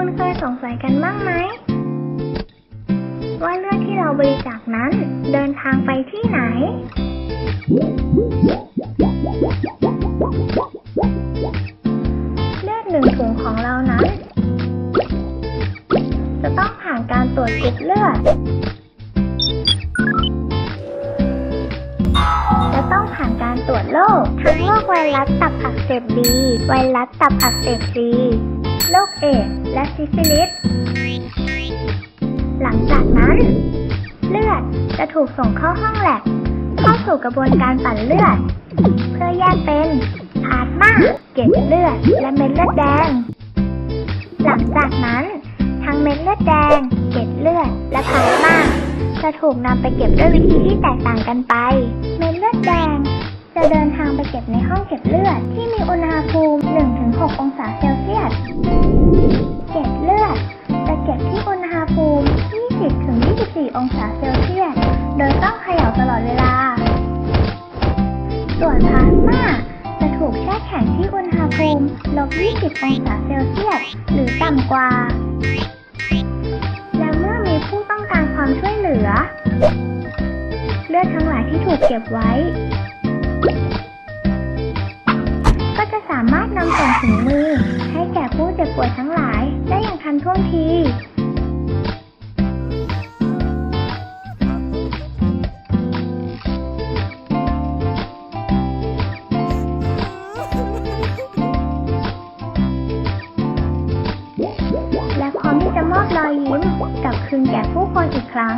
คุณเคยสงสัยกันบ้างไหม ว่าเลือดที่เราบริจาคนั้นเดินทางไปที่ไหน เลือดหนึ่งถุงของเรานั้น จะต้องผ่านการตรวจกรุ๊ปเลือดจะต้องผ่านการตรวจโรคทั้งโรคไวรัสตับอักเสบบีไวรัสตับอักเสบซี โรคเอดส์และซิฟิลิส หลังจากนั้น เลือดจะถูกส่งเข้าห้องแลบเข้าสู่กระบวนการปั่นเลือด เพื่อแยกเป็นพลาสมาเกล็ดเลือด และเม็ดเลือดแดง หลังจากนั้น ทั้งเม็ดเลือดแดง เกล็ดเลือด และพลาสมาจะถูกนำไปเก็บด้วยวิธีที่แตกต่างกันไป เม็ดเลือดแดง จะเดินทางไปเก็บในห้องเก็บเลือดที่มีอุณหภูมิ ลบ 20 องศาเซลเซียส หรือต่ำกว่า และเมื่อมีผู้ต้องการความช่วยเหลือ เลือดทั้งหลายที่ถูกเก็บไว้ ก็จะสามารถนำส่งถึงมือ ยิ้มกลับคืนแก่ผู้คนอีกครั้ง